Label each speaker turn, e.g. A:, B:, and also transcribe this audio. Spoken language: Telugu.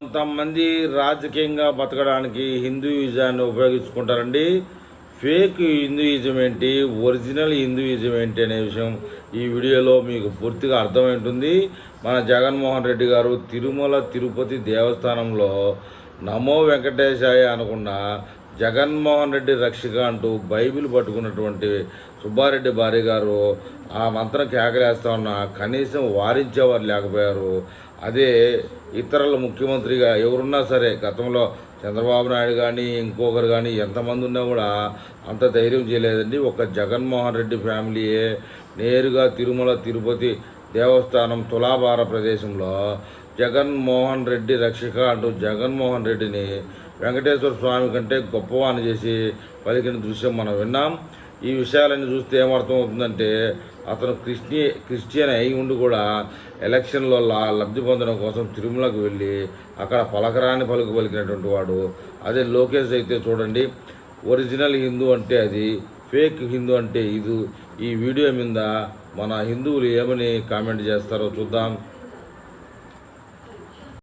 A: కొంతమంది రాజకీయంగా బతకడానికి హిందూయిజాన్ని ఉపయోగించుకుంటారండి. ఫేక్ హిందూయిజం ఏంటి? ఒరిజినల్ హిందూయిజం ఏంటి అనే విషయం ఈ వీడియోలో మీకు పూర్తిగా అర్థమైంటుంది. మన జగన్మోహన్ రెడ్డి గారు తిరుమల తిరుపతి దేవస్థానంలో నమో వెంకటేశాయ అనుకున్న జగన్మోహన్ రెడ్డి రక్షిక అంటూ బైబిల్ పట్టుకున్నటువంటి సుబ్బారెడ్డి భార్య గారు ఆ మంత్రం కేకలేస్తా ఉన్నా కనీసం వారించేవారు లేకపోయారు. అదే ఇతరుల ముఖ్యమంత్రిగా ఎవరున్నా సరే గతంలో చంద్రబాబు నాయుడు కానీ ఇంకొకరు కానీ ఎంతమంది ఉన్నా కూడా అంత ధైర్యం చేయలేదండి. ఒక జగన్మోహన్ రెడ్డి ఫ్యామిలీయే నేరుగా తిరుమల తిరుపతి దేవస్థానం తులాభార ప్రదేశంలో జగన్మోహన్ రెడ్డి రక్షక అంటూ జగన్మోహన్ రెడ్డిని వెంకటేశ్వర స్వామి కంటే గొప్పవాణి చేసి పలికిన దృశ్యం మనం విన్నాం. ఈ విషయాలన్నీ చూస్తే ఏమర్థం అవుతుందంటే అతను క్రిస్టి క్రిస్టియన్ అయి ఉండి కూడా ఎలక్షన్లో లబ్ధి పొందడం కోసం తిరుమలకు వెళ్ళి అక్కడ పలకరాని పలుకు పలికినటువంటి వాడు. అదే లోకేష్ అయితే చూడండి ఒరిజినల్ హిందూ అంటే అది ఫేక్ హిందూ అంటే ఇది. ఈ వీడియో మీద మన హిందువులు ఏమని కామెంట్ చేస్తారో చూద్దాం.